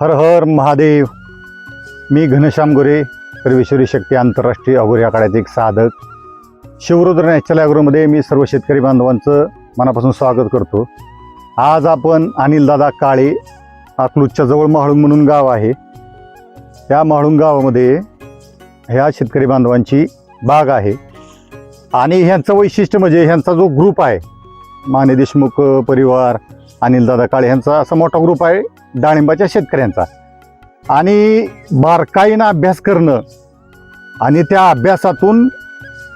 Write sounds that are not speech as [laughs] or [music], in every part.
हर हर महादेव. मी घनश्याम गोरे सर्वेश्वरी शक्ती आंतरराष्ट्रीय अघोरी आखाड्याचे एक साधक. शिवरुद्र नॅचरल ॲग्रोमध्ये मी सर्व शेतकरी बांधवांचं मनापासून स्वागत करतो. आज आपण अनिलदादा काळे अकलूजच्या जवळ महाळुंग म्हणून गाव आहे. त्या महाळुंग गावामध्ये ह्या शेतकरी बांधवांची बाग आहे. आणि ह्यांचं वैशिष्ट्य म्हणजे ह्यांचा जो ग्रुप आहे माने देशमुख परिवार अनिलदादा काळे ह्यांचा असा मोठा ग्रुप आहे. डाळिंबाच्या शेतकऱ्यांचा. आणि बारकाईनं अभ्यास करणं आणि त्या अभ्यासातून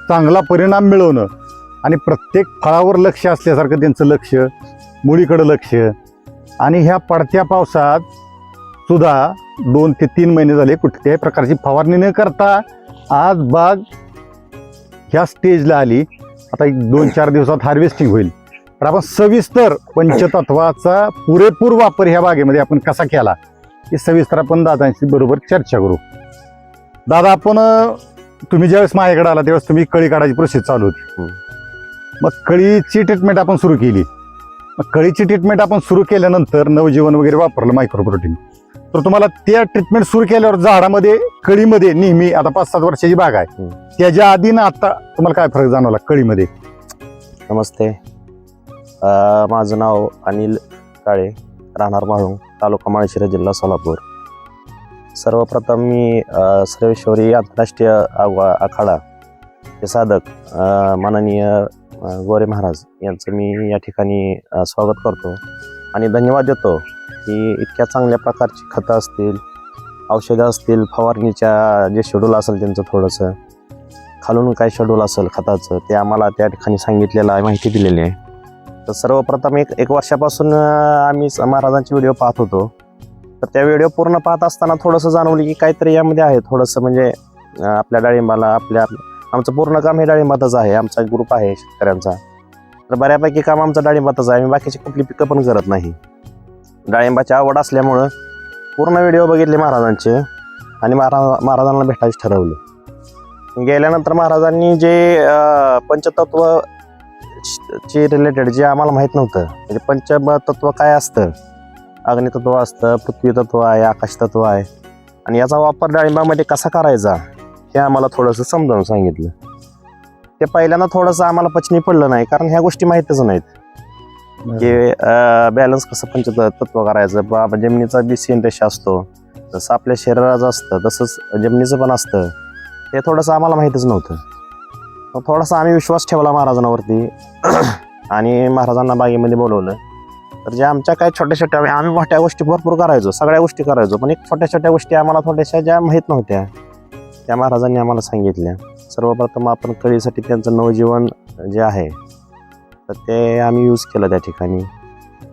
चांगला परिणाम मिळवणं आणि प्रत्येक फळावर लक्ष असल्यासारखं त्यांचं लक्ष मुळीकडं लक्ष. आणि ह्या पडत्या पावसात सुद्धा दोन ते तीन महिने झाले कुठल्याही प्रकारची फवारणी न करता आज बाग ह्या स्टेजला आली. आता एक दोन चार दिवसात हार्वेस्टिंग होईल. तर आपण सविस्तर पंचतत्वाचा पुरेपूर वापर ह्या बागेमध्ये आपण कसा केला हे सविस्तर आपण दादांशी बरोबर चर्चा करू. दादा आपण तुम्ही ज्यावेळेस माझ्याकडे आला त्यावेळेस तुम्ही कळी काढायची प्रोसेस चालू होती. हम्म. मग कळीची ट्रीटमेंट आपण सुरू केली. मग कळीची ट्रीटमेंट आपण सुरू केल्यानंतर नवजीवन वगैरे वापरलं मायक्रोप्रोटीन तर तुम्हाला त्या ट्रीटमेंट सुरू केल्यावर झाडामध्ये कळीमध्ये नेहमी आता पाच सात वर्षाची बाग आहे. हम्म. त्याच्या आधी ना आता तुम्हाला काय फरक जाणवला कळीमध्ये? नमस्ते. माझं नाव अनिल काळे राहणार माळुंग तालुका माळशिरा जिल्हा सोलापूर. सर्वप्रथम मी सर्वेश्वरी आंतरराष्ट्रीय आगवा आखाडा हे साधक माननीय गोरे महाराज यांचं मी या ठिकाणी स्वागत करतो आणि धन्यवाद देतो की इतक्या चांगल्या प्रकारची खतं असतील औषधं असतील फवारणीच्या जे शेड्यूल असेल त्यांचं थोडंसं खालून काय शेड्यूल असेल खताचं ते आम्हाला त्या ठिकाणी सांगितलेलं आहे माहिती दिलेली आहे. तर सर्वप्रथम एक एक वर्षापासून आम्ही महाराजांचे व्हिडिओ पाहत होतो. तर त्या व्हिडिओ पूर्ण पाहत असताना थोडंसं जाणवलं की काहीतरी यामध्ये आहे. थोडंसं म्हणजे आपल्या डाळिंबाला आपल्या आमचं पूर्ण काम हे डाळिंबातच आहे. आमचा ग्रुप आहे शेतकऱ्यांचा. तर बऱ्यापैकी काम आमचं डाळिंबातच आहे. आम्ही बाकीची कुठली पिकं पण करत नाही. डाळिंबाची आवड असल्यामुळं पूर्ण व्हिडिओ बघितले महाराजांचे आणि महाराज महाराजांना भेटायचं ठरवलं. गेल्यानंतर महाराजांनी जे पंचतत्व ची रिलेटेड जे आम्हाला माहीत नव्हतं म्हणजे पंचतत्व काय असतं? अग्नितत्व असतं पृथ्वी तत्व आहे आकाश तत्व आहे. आणि याचा वापर डाळिंबामध्ये कसा करायचा हे आम्हाला थोडंसं समजावून सांगितलं. ते पहिल्यांदा थोडंसं आम्हाला पचनी पडलं नाही कारण ह्या गोष्टी माहीतच नाहीत. की बॅलन्स कसं पंचतत्व करायचं बाबा जमिनीचा बी सीन रेषा असतो. जसं आपल्या शरीराचं असतं तसंच जमिनीचं पण असतं. ते थोडंसं आम्हाला माहीतच नव्हतं. थोडासा आम्ही विश्वास ठेवला महाराजांवरती. [clears throat] आणि महाराजांना बागेमध्ये बोलवलं. तर जे आमच्या काय छोट्या छोट्या आम्ही मोठ्या गोष्टी भरपूर करायचो सगळ्या गोष्टी करायचो पण एक छोट्या छोट्या गोष्टी आम्हाला थोड्याशा ज्या माहीत नव्हत्या त्या महाराजांनी आम्हाला सांगितल्या. सर्वप्रथम आपण कळीसाठी त्यांचं नवजीवन जे आहे तर ते आम्ही यूज केलं त्या ठिकाणी.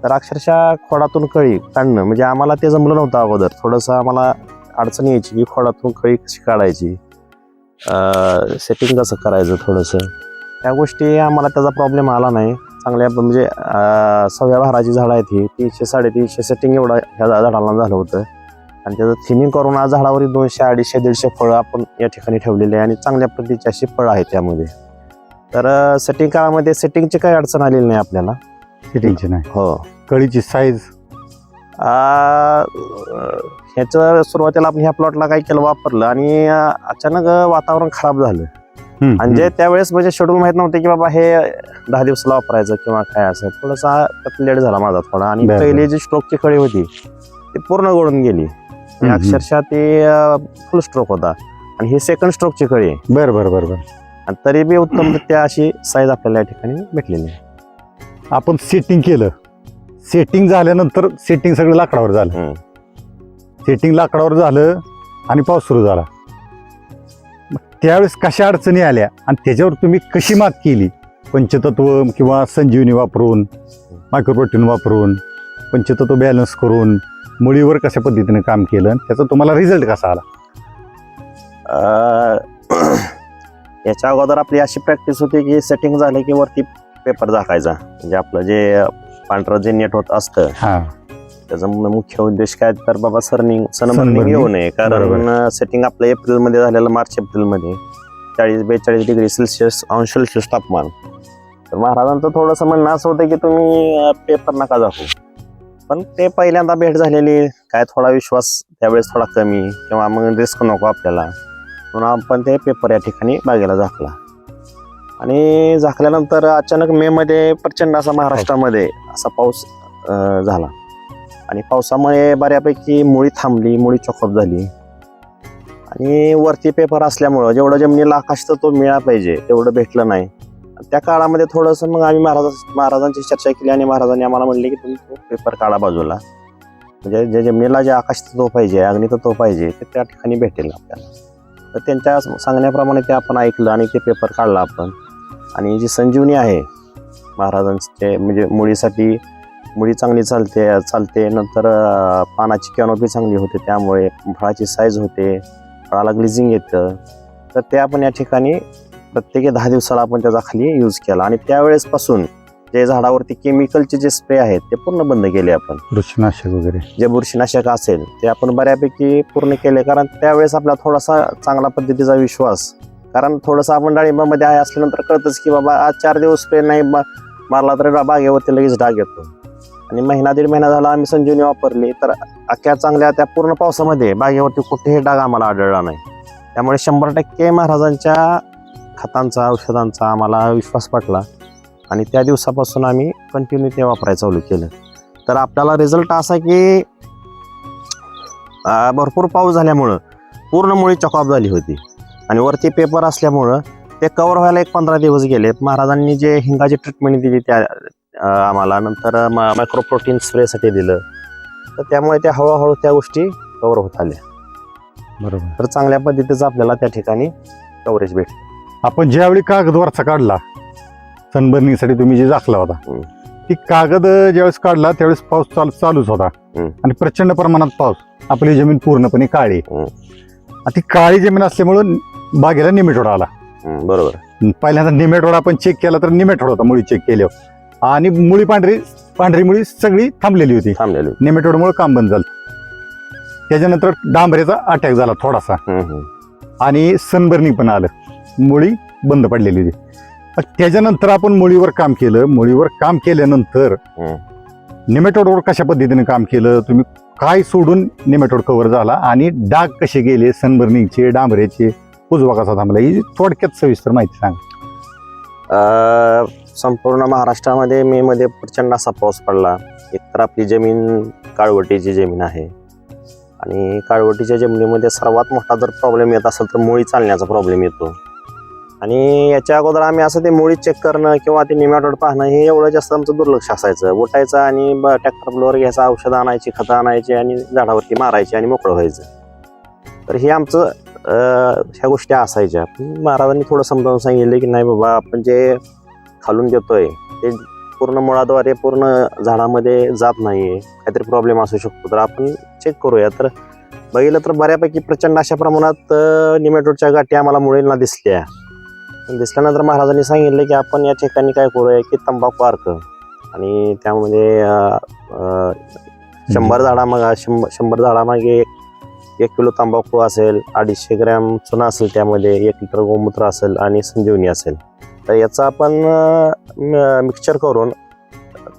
तर अक्षरशः खोडातून कळी काढणं म्हणजे आम्हाला ते जमलं नव्हतं अगोदर. थोडंसं आम्हाला अडचण यायची की खोडातून कळी कशी काढायची. सेटिंग कसं करायचं थोडंसं? त्या गोष्टी आम्हाला त्याचा प्रॉब्लेम आला नाही. चांगल्या म्हणजे सव्या भाराची झाडं आहेत ही तीनशे साडेतीनशे सेटिंग एवढं ह्या झाडाला झालं होतं. आणि त्याचं थिनिंग करून आज झाडावरील दोनशे अडीचशे दीडशे फळं आपण या ठिकाणी ठेवलेली आहे आणि चांगल्या प्रतीची अशी फळं आहेत त्यामध्ये. तर सेटिंग काळामध्ये सेटिंगची काही अडचण आलेली नाही आपल्याला. सिटिंगची नाही. हो. कळीची साईज आ, ह्याचं सुरुवातीला आपण ह्या प्लॉटला काय केलं वापरलं आणि अचानक वातावरण खराब झालं. आणि जे त्यावेळेस म्हणजे शेड्यूल माहीत नव्हते की बाबा हे दहा दिवसाला वापरायचं किंवा काय असं. थोडासा लेट झाला माझा थोडा आणि पहिली जी स्ट्रोकची खळी होती ती पूर्ण गळून गेली. अक्षरशः ती फुल स्ट्रोक होता. आणि ही सेकंड स्ट्रोकची आहे बर बर बर बर. आणि तरी बी उत्तमरित्या अशी साईज आपल्याला या ठिकाणी भेटलेली आहे. आपण सेटिंग केलं. सेटिंग झाल्यानंतर सेटिंग सगळं लाकडावर झालं. सेटिंग लाकडावर झालं आणि पाऊस सुरू झाला. मग त्यावेळेस कशा अडचणी आल्या आणि त्याच्यावर तुम्ही कशी मात केली? पंचतत्व किंवा संजीवनी वापरून मायक्रोप्रोटीन वापरून पंचतत्व बॅलन्स करून मुळीवर कशा पद्धतीने काम केलं आणि त्याचा तुम्हाला रिझल्ट कसा आला? [clears throat] याच्या अगोदर आपली अशी प्रॅक्टिस होती की सेटिंग झाले की वरती पेपर झाकायचा. म्हणजे आपलं जे पांढरं जे नेट होत असतं हां. त्याचा मुख्य उद्देश काय तर बाबा सरनिंग सनबर्निंग. येऊ नये कारण सेटिंग आपलं एप्रिलमध्ये झालेलं मार्च एप्रिलमध्ये. चाळीस बेचाळीस डिग्री सेल्सिअस अंश सेल्सिअस तापमान. तर महाराजांचं थोडंसं म्हणणं असं होतं की तुम्ही पेपर नका दाखवू पण ते पहिल्यांदा भेट झालेली काय थोडा विश्वास त्यावेळेस थोडा कमी किंवा मग रिस्क नको आपल्याला. म्हणून आपण ते पेपर या ठिकाणी बागेला झाकला. आणि झाकल्यानंतर अचानक मे मध्ये प्रचंड असा महाराष्ट्रामध्ये असा पाऊस झाला. आणि पावसामुळे बऱ्यापैकी मुळी थांबली मुळी चोखप झाली. आणि वरती पेपर असल्यामुळं जेवढं जमिनीला आकाश तो मिळा पाहिजे तेवढं भेटलं नाही. त्या काळामध्ये थोडंसं मग आम्ही महाराज महाराजांची चर्चा केली आणि महाराजांनी आम्हाला म्हणले की तुम्ही तो पेपर काढा बाजूला. म्हणजे जे जमिनीला जे आकाश तो पाहिजे अग्नी तो पाहिजे ते त्या ठिकाणी भेटेल आपल्याला. तर त्यांच्या सांगण्याप्रमाणे ते आपण ऐकलं आणि ते पेपर काढला आपण. आणि जी संजीवनी आहे महाराजांचे म्हणजे मुळीसाठी मुळी चांगली चालते चालते. नंतर पानाची कॅनोपी चांगली होते त्यामुळे फळाची साईज होते फळाला ग्लिझिंग येतं. तर ते आपण या ठिकाणी प्रत्येकी दहा दिवसाला आपण त्याचा खाली यूज केला. आणि त्यावेळेस पासून जे झाडावरती केमिकलचे जे स्प्रे आहेत ते पूर्ण बंद केले आपण. बुरशीनाशक वगैरे. जे बुरशीनाशक असेल ते आपण बऱ्यापैकी पूर्ण केले. कारण त्यावेळेस आपला थोडासा चांगला पद्धतीचा विश्वास. कारण थोडंसं आपण डाळिंबामध्ये आहे असल्यानंतर कळतच की बाबा आज चार दिवस स्प्रे नाही मारला तरी बागेवरती लगेच डाग येतो. आणि महिना दीड महिना झाला आम्ही संजीवनी वापरली तर अख्ख्या चांगल्या त्या पूर्ण पावसामध्ये बागेवरती कुठेही डाग आम्हाला आढळला नाही. त्यामुळे शंभर टक्के महाराजांच्या खतांचा औषधांचा आम्हाला विश्वास पटला आणि त्या दिवसापासून आम्ही कंटिन्यू ते वापरायला चालू केलं. तर आपल्याला रिझल्ट असा की भरपूर पाऊस झाल्यामुळं पूर्ण मुळी चॉकअप झाली होती. आणि वरती पेपर असल्यामुळं ते कवर व्हायला एक पंधरा दिवस गेले महाराजांनी जे हिंगाची ट्रीटमेंट दिली त्या आम्हाला. नंतर मायक्रोप्रोटीन स्प्रेसाठी दिलं. तर त्यामुळे त्या हळूहळू त्या गोष्टी कवर होत आल्या. बरोबर. तर चांगल्या पद्धतीचं आपल्याला त्या ठिकाणी कव्हरेज भेटलं. आपण ज्यावेळी कागद वरचा काढला सनबर्निंगसाठी तुम्ही जे झाकला होता. ती कागद ज्यावेळेस काढला त्यावेळेस पाऊस चालू चालूच होता. आणि प्रचंड प्रमाणात पाऊस. आपली जमीन पूर्णपणे काळी. ती काळी जमीन असल्यामुळं बागेला निमेटोडा आला. बरोबर. पहिल्यांदा निमेटोड आपण चेक केला तर निमेटोड होता मुळी चेक केल्यावर. आणि मुळी पांढरी पांढरी मुळी सगळी थांबलेली होती. थांबलेलो निमेटोडमुळे काम बंद झालं. त्याच्यानंतर डांबरेचा अटॅक झाला थोडासा. हम्म, हम्म. आणि सनबर्नी पण आलं. मुळी बंद पडलेली होती. मग त्याच्यानंतर आपण मुळीवर काम केलं. मुळीवर काम केल्यानंतर हम्म. निमेटोडवर कशा पद्धतीने काम केलं? तुम्ही काय सोडून निमेटोड कव्हर झाला? आणि डाग कसे गेले? सनबर्निंगचे डांबरेचे उजवा कसा थांबला? ही थोडक्यात सविस्तर माहिती सांग. अ, संपूर्ण महाराष्ट्रामध्ये मे मध्ये प्रचंड असा पाऊस पडला. एकतर आपली जमीन काळवटीची जमीन आहे. आणि काळवटीच्या जमिनीमध्ये सर्वात मोठा जर प्रॉब्लेम येत असेल तर मुळी चालण्याचा प्रॉब्लेम येतो. आणि याच्या अगोदर आम्ही असं ते मुळी चेक करणं किंवा ते निमॅटोड पाहणं हे एवढं जास्त आमचं दुर्लक्ष असायचं. उठायचं आणि ट्रॅक्टर ब्लोअर घ्यायचं औषधं आणायची खतं आणायची आणि झाडावरती मारायची आणि मोकळं व्हायचं. तर हे आमचं ह्या गोष्टी असायच्या. महाराजांनी थोडं समजावून सांगितलं की नाही बाबा आपण जे खालून देतोय ते पूर्ण मुळाद्वारे पूर्ण झाडामध्ये जात नाहीये. काहीतरी प्रॉब्लेम असू शकतो. तर आपण चेक करूया. तर बघितलं तर बऱ्यापैकी प्रचंड अशा प्रमाणात निमेटोडच्या गाठी आम्हाला मुळींना दिसल्या. दिसल्यानंतर महाराजांनी सांगितलं की आपण या ठिकाणी काय करूया की तंबाखू अर्क आणि त्यामध्ये शंभर झाडामाग शंभर शंभर झाडामागे एक किलो तंबाखू असेल अडीचशे ग्रॅम चुना असेल त्यामध्ये एक लिटर गोमूत्र असेल आणि संजीवनी असेल. तर याचा आपण मिक्सचर करून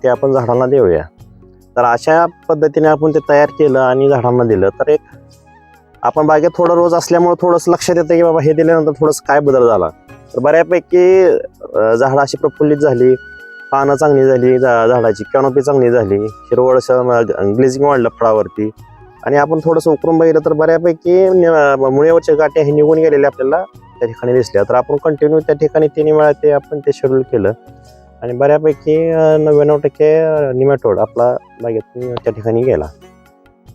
ते आपण झाडांना देऊया. तर अशा पद्धतीने आपण ते तयार केलं आणि झाडांना दिलं. तर एक आपण बागेत थोडं रोज असल्यामुळे थोडंसं लक्षात येतं की बाबा हे दिल्यानंतर थोडंसं काय बदल झाला. तर बऱ्यापैकी झाडं अशी प्रफुल्लित झाली पानं चांगली झाली झा- झाडाची कॅनोपी चांगली झाली हिरवळ ग्लेझिंग वाढलं फळावरती. आणि आपण थोडंसं उकरून बघितलं तर बऱ्यापैकी मुळेवरच्या गाठी हे निघून गेलेल्या आपल्याला त्या ठिकाणी दिसल्या. तर आपण कंटिन्यू त्या ठिकाणी तीन वेळा ते आपण ते शेड्यूल केलं. आणि बऱ्यापैकी नव्याण्णव टक्के निमॅटोड आपला बागेतून त्या ठिकाणी गेला.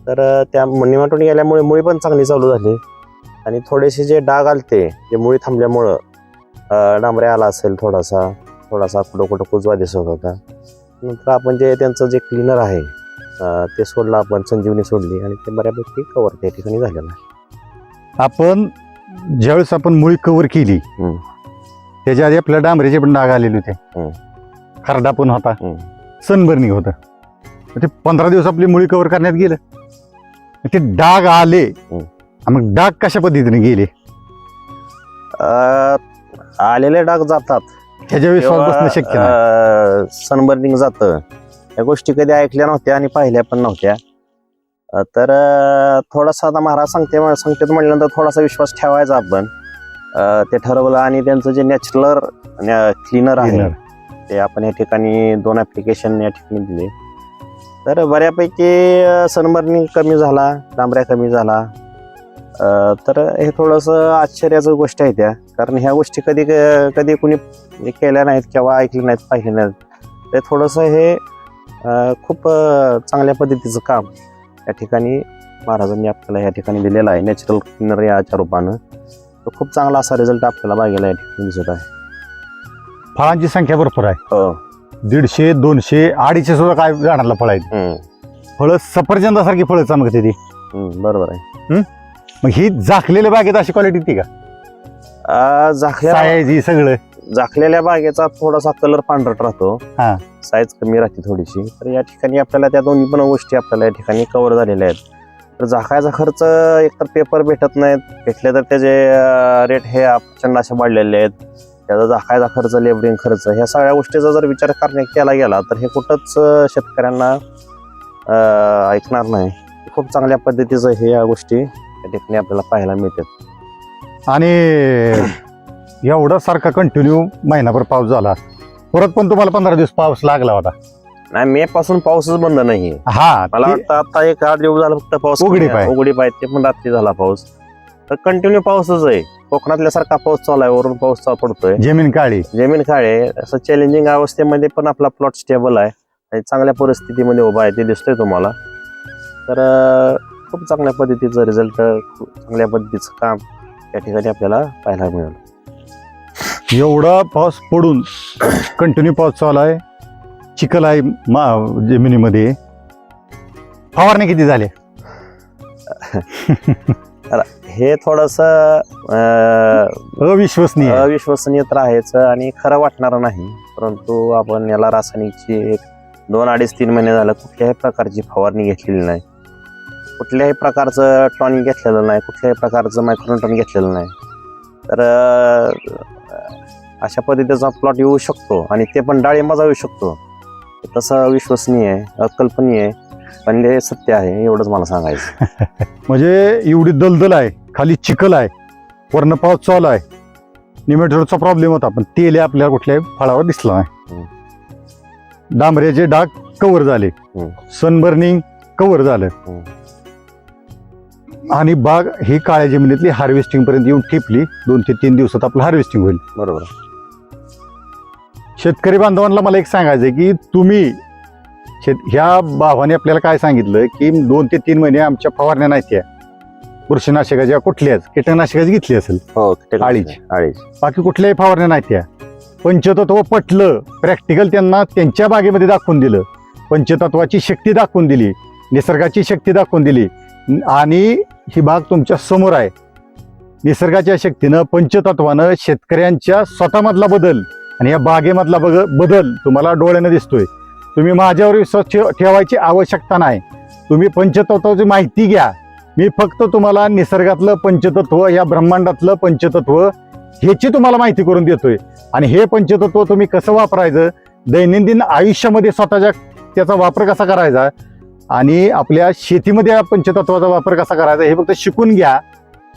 तर त्या निमॅटोड गेल्यामुळे मुळी पण चांगली चालू झाली. आणि थोडेसे जे डाग आलते जे मुळी थांबल्यामुळं डांबऱ्या आला असेल थोडासा थोडासा कुठं कुठं कुजवा दिसत होता. नंतर आपण जे त्यांचं जे क्लिनर आहे ते सोडलं आपण संजीवनी सोडली आणि ते बऱ्यापैकी कवर त्या ठिकाणी झालेलं आहे. आपण ज्यावेळेस आपण मुळी कव्हर केली. त्याच्या आधी आपल्या डांबरेचे पण डाग आलेले होते. खरडा पण होता. सनबर्निंग होतं. ते पंधरा दिवस आपली मुळी कव्हर करण्यात गेलं. ते डाग आले. मग डाग कशा पद्धतीने गेले? आलेले डाग जातात. ह्याच्या विश्वास बसणं शक्य सनबर्निंग जातं. या गोष्टी कधी ऐकल्या नव्हत्या आणि पाहिल्या पण नव्हत्या. तर थोडासा आता महाराज सांगते सांगते म्हटल्यानंतर थोडासा विश्वास ठेवायचा आपण. ते ठरवलं आणि त्यांचं जे नॅचरल क्लिनर आहे. ते आपण या ठिकाणी दोन ऍप्लिकेशन या ठिकाणी दिले. तर बऱ्यापैकी सनबर्निंग कमी झाला डांबऱ्या कमी झाला. तर हे थोडंसं आश्चर्याचं गोष्ट आहे त्या. कारण ह्या गोष्टी कधी कधी कुणी केल्या नाहीत किंवा ऐकल्या नाहीत पाहिल्या नाहीत. ते थोडंसं हे खूप चांगल्या पद्धतीचं काम. या ठिकाणी महाराजांनी आपल्याला या ठिकाणी दिलेलं आहे. नॅचरल क्लिनर याच्या रूपानं. तर खूप चांगला असा रिझल्ट आपल्याला बघायला या ठिकाणी दिसत आहे. फळांची संख्या भरपूर आहे. हो. दीडशे दोनशे अडीचशे सुद्धा काय झाडाला फळ आहेत. हम्म, फळं सफरचंदासारखी फळं चमकते ती हम्म, बरोबर आहे. मग ही झाकलेल्या बागेत अशी क्वालिटी ती का? अं, झाकल्या सायाची सगळं. झाकलेल्या बागेचा थोडासा कलर पांढरट राहतो. हा. साईज कमी राहते थोडीशी. तर या ठिकाणी आपल्याला त्या दोन्ही पण गोष्टी आपल्याला या ठिकाणी कव्हर झालेल्या आहेत. तर झाकायचा खर्च एकतर पेपर भेटत नाहीत. भेटले तर त्याचे रेट हे प्रचंड असे वाढलेले आहेत. त्याचा झाकायचा खर्च लेबरिंग खर्च ह्या सगळ्या गोष्टीचा जर विचार करण्यात केला गेला तर हे कुठंच अं, शेतकऱ्यांना अं, ऐकणार नाही. खूप चांगल्या पद्धतीचं हे या गोष्टी या ठिकाणी आपल्याला पाहायला मिळतात. आणि एवढा सारखा कंटिन्यू महिनाभर पाऊस झाला. परत पण तुम्हाला पंधरा दिवस पाऊस लागला होता. नाही मे पासून पाऊसच बंद नाही हा मला वाटतं आता एक आठ दिवस झाला फक्त पाऊस उघडीप आहे. उघडीप आहे ते पण रात्री झाला पाऊस. तर कंटिन्यू पाऊसच आहे. कोकणातल्या सारखा पाऊस चालू आहे वरून पाऊस चालू पडतोय. जमीन काळी. जमीन काळे असं चॅलेंजिंग अवस्थेमध्ये पण आपला प्लॉट स्टेबल आहे. आणि चांगल्या परिस्थितीमध्ये उभा आहे ते दिसतोय तुम्हाला. तर खूप चांगल्या पद्धतीचं रिझल्ट चांगल्या पद्धतीचं काम. या ठिकाणी आपल्याला पाहायला मिळेल. एवढा पाऊस पडून कंटिन्यू पाऊस चालू आहे. चिखल आहे मा जमिनीमध्ये. फवारणी किती झाले? [laughs] हे थोडस अविश्वसनीय. अविश्वसनीय तर आहेच आणि खरं वाटणार नाही. परंतु आपण याला रासायनिकची एक दोन अडीच तीन महिने झालं कुठल्याही प्रकारची फवारणी घेतलेली नाही. कुठल्याही प्रकारचं टॉनिक घेतलेलं नाही कुठल्याही प्रकारचं मायक्रोटॉन घेतलेलं नाही. तर अशा पद्धतीचा प्लॉट येऊ शकतो आणि ते पण डाळिंबाचा येऊ शकतो. तसं विश्वसनीय आहे अकल्पनीय आहे पण हे सत्य आहे एवढंच मला सांगायचं [laughs] म्हणजे एवढी दलदल आहे खाली चिखल आहे वरनं पाऊस चालू आहे निमेटोडचा प्रॉब्लेम होता पण तेल आपल्याला कुठल्याही फळावर दिसला नाही. डांबऱ्याचे डाग कव्हर झाले. सनबर्निंग कव्हर झालं. आणि बाग ही काळ्या जमिनीतली हार्वेस्टिंग पर्यंत येऊन टिपली दोन ते तीन दिवसात आपलं हार्वेस्टिंग होईल. बरोबर. शेतकरी बांधवांना मला एक सांगायचं आहे की तुम्ही शेत ह्या भावाने आपल्याला काय सांगितलं की दोन ते तीन महिने आमच्या फवारण्या नाही त्या. बुरशीनाशकाच्या कुठल्याच कीटकनाशकाची घेतली असेल. हो अडीच. अडीच बाकी कुठल्याही फवारण्या नाही त्या. पंचतत्व पटलं प्रॅक्टिकल त्यांना त्यांच्या बागेमध्ये दाखवून दिलं. पंचतत्वाची शक्ती दाखवून दिली निसर्गाची शक्ती दाखवून दिली. आणि ही बाग तुमच्यासमोर आहे. निसर्गाच्या शक्तीनं पंचतत्वानं शेतकऱ्यांच्या स्वतःमधला बदल आणि या बागेमधला बग बदल तुम्हाला डोळ्यानं दिसतोय. तुम्ही माझ्यावर विश्वास ठेवायची आवश्यकता नाही. तुम्ही पंचतत्वाची माहिती घ्या. मी फक्त तुम्हाला निसर्गातलं पंचतत्व या ब्रह्मांडातलं पंचतत्व ह्याची तुम्हाला माहिती करून देतोय. आणि हे पंचतत्व तुम्ही कसं वापरायचं? दैनंदिन आयुष्यामध्ये स्वतःच्या त्याचा वापर कसा करायचा? आणि आपल्या शेतीमध्ये पंचतत्वाचा वापर कसा करायचा हे फक्त शिकून घ्या.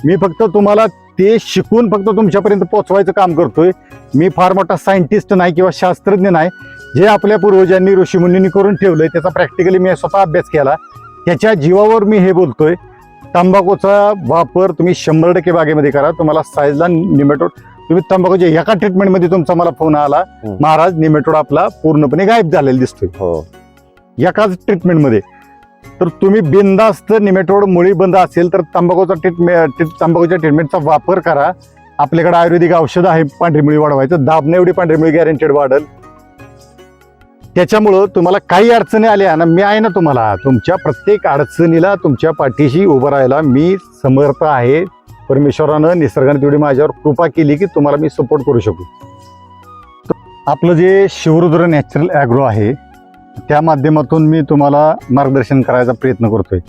मी फक्त तुम्हाला ते शिकून फक्त तुमच्यापर्यंत पोचवायचं काम करतोय. मी फार मोठा सायंटिस्ट नाही किंवा शास्त्रज्ञ नाही. जे आपल्या पूर्वजांनी ऋषीमुनींनी करून ठेवलंय त्याचा प्रॅक्टिकली मी स्वतः अभ्यास केला. त्याच्या जीवावर मी हे बोलतोय. तंबाखूचा वापर तुम्ही शंभर टक्के बागेमध्ये करा. तुम्हाला साईजला निमेटोड तुम्ही तंबाखूच्या एका ट्रीटमेंटमध्ये तुमचा मला फोन आला. महाराज निमेटोड आपला पूर्णपणे गायब झालेला दिसतोय. हो. एकाच ट्रीटमेंटमध्ये तर तुम्ही बिंदास्त निमेटोड मुळी बंद असेल तर तंबाखूचा ट्रीटमेंट तंबाखूच्या ट्रीटमेंटचा वापर करा. आपल्याकडे आयुर्वेदिक औषध आहे पांढरी मुळी वाढवायचं. दाबणे एवढी पांढरी मुळी गॅरंटेड वाढल. त्याच्यामुळं तुम्हाला काही अडचणी आल्या ना मी आहे ना तुम्हाला. तुमच्या प्रत्येक अडचणीला तुमच्या पाठीशी उभं राहायला मी समर्थ आहे. परमेश्वरानं निसर्गाने तेवढी माझ्यावर कृपा केली की तुम्हाला मी सपोर्ट करू शकू. आपलं जे शिवरुद्र नॅचरल ॲग्रो आहे त्या माध्यमातून मी तुम्हाला मार्गदर्शन करायचा प्रयत्न करतोय.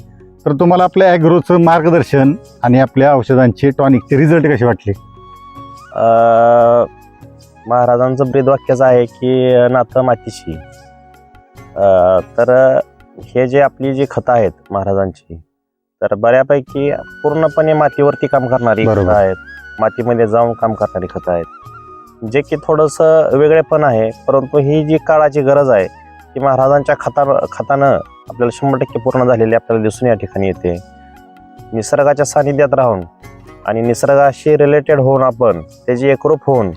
तर तुम्हाला आपल्या ॲग्रोचं मार्गदर्शन आणि आपल्या औषधांचे टॉनिकचे रिझल्ट कसे वाटले? महाराजांचं ब्रीद वाक्यच आहे की नातं मातीशी. तर हे जे आपली जी खतं आहेत महाराजांची तर बऱ्यापैकी पूर्णपणे मातीवरती काम करणारी खतं. आहेत. मातीमध्ये जाऊन काम करणारी खतं आहेत. जे की थोडंसं वेगळेपण आहे परंतु ही जी काळाची गरज आहे की महाराजांच्या खता खतानं आपल्याला शंभर टक्के पूर्ण झालेली आपल्याला दिसून या ठिकाणी येते. निसर्गाच्या सानिध्यात राहून आणि निसर्गाशी रिलेटेड होऊन आपण त्याची एकरूप होऊन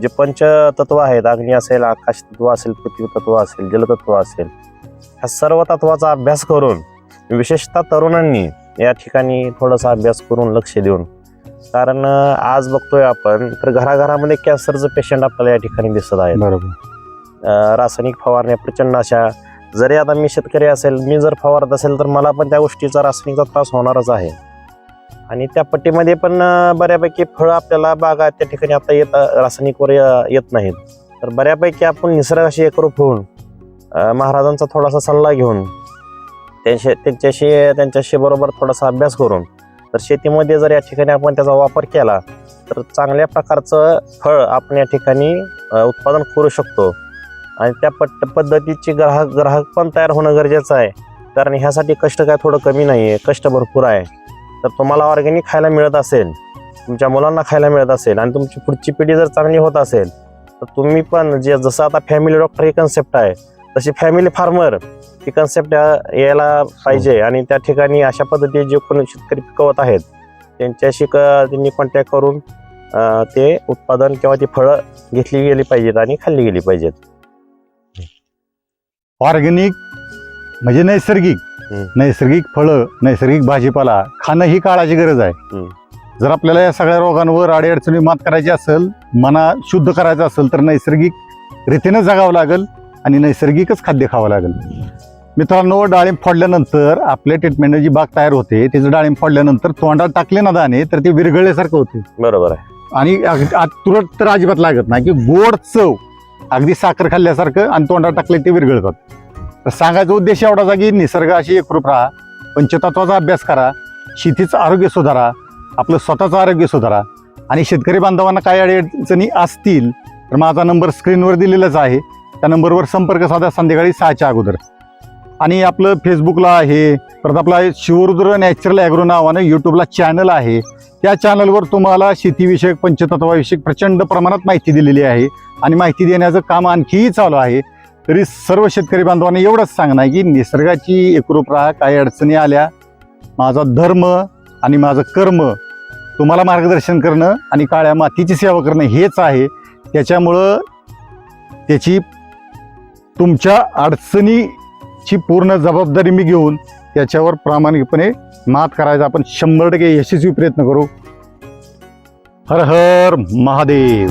जे पंचतत्व आहेत अग्नी असेल आकाश तत्व असेल पृथ्वी तत्व असेल जलतत्व असेल ह्या सर्व तत्वाचा अभ्यास करून विशेषतः तरुणांनी या ठिकाणी थोडासा अभ्यास करून लक्ष देऊन कारण आज बघतोय आपण तर घराघरामध्ये कॅन्सरचं पेशंट आपल्याला या ठिकाणी दिसत आहे बरोबर. रासायनिक फवारण्या प्रचंड अशा. जरी आता मी शेतकरी असेल मी जर फवारत असेल तर मला पण त्या गोष्टीचा रासायनिकचा त्रास होणारच आहे. आणि त्या पट्टीमध्ये पण बऱ्यापैकी फळं आपल्याला बागा त्या ठिकाणी आता येत रासायनिकवर येत नाहीत. तर बऱ्यापैकी आपण निसर्गाशी एकरूप होऊन महाराजांचा थोडासा सल्ला घेऊन त्यांच्या त्यांच्याशी त्यांच्याशी बरोबर थोडासा अभ्यास करून तर शेतीमध्ये जर या ठिकाणी आपण त्याचा वापर केला तर चांगल्या प्रकारचं फळ आपण या ठिकाणी उत्पादन करू शकतो. आणि त्या पट पद्धतीची ग्राहक ग्राहक पण तयार होणं गरजेचं आहे. कारण ह्यासाठी कष्ट काय थोडं कमी नाही आहे कष्ट भरपूर आहे. तर तुम्हाला ऑर्गॅनिक खायला मिळत असेल तुमच्या मुलांना खायला मिळत असेल आणि तुमची पुढची पिढी जर चांगली होत असेल तर तुम्ही पण जे जसं आता फॅमिली डॉक्टर ही कन्सेप्ट आहे तशी फॅमिली फार्मर ही कन्सेप्ट यायला पाहिजे आणि त्या ठिकाणी अशा पद्धतीचे जे कोणी शेतकरी पिकवत आहेत त्यांच्याशी क त्यांनी कॉन्टॅक्ट करून ते उत्पादन किंवा ती फळं घेतली गेली पाहिजेत आणि खाल्ली गेली पाहिजेत. ऑर्गॅनिक म्हणजे नैसर्गिक. नैसर्गिक फळं नैसर्गिक भाजीपाला खाणं ही काळाची गरज आहे. जर आपल्याला या सगळ्या रोगांवर अडीअडचणी मात करायची असेल मना शुद्ध करायचं असेल तर नैसर्गिक रीतीनं जगावं लागेल आणि नैसर्गिकच खाद्य खावं लागेल. मित्रांनो डाळिंब फोडल्यानंतर आपल्या ट्रीटमेंटने जी बाग तयार होते तिचं डाळिंब फोडल्यानंतर तोंडात टाकले ना दाणे तर ते विरघळल्यासारखं होते. बरोबर आहे. आणि तुरंत तर अजिबात लागत नाही की गोड चव अगदी साखर खाल्ल्यासारखं आणि तोंडात टाकले ते विरघळतात. तर सांगायचा उद्देश एवढाच आहे की निसर्गाशी एकरूप राहा पंचतत्वाचा अभ्यास करा शेतीचं आरोग्य सुधारा आपलं स्वतःचं आरोग्य सुधारा. आणि शेतकरी बांधवांना काय अडचणी असतील तर माझा नंबर स्क्रीनवर दिलेलाच आहे. त्या नंबरवर संपर्क साधा संध्याकाळी सहाच्या अगोदर. आणि आपलं फेसबुकला आहे परत आपला शिवरुद्र नॅचरल ॲग्रो नावानं यूट्यूबला चॅनल आहे. त्या चॅनलवर तुम्हाला शेतीविषयक पंचतत्वाविषयक प्रचंड प्रमाणात माहिती दिलेली आहे. आणि माहिती देण्याचं काम आणखीही चालू आहे. तरी सर्व शेतकरी बांधवांना एवढंच सांगणं आहे की निसर्गाची एकरूप राहा काही अडचणी आल्या माझा धर्म आणि माझं कर्म तुम्हाला मार्गदर्शन करणं आणि काळ्या मातीची सेवा करणं हेच आहे. त्याच्यामुळं त्याची तुमच्या अडचणीची पूर्ण जबाबदारी मी घेऊन त्याच्यावर प्रामाणिकपणे मात करायचा आपण शंभर टक्के यशस्वी प्रयत्न करू. हर हर महादेव.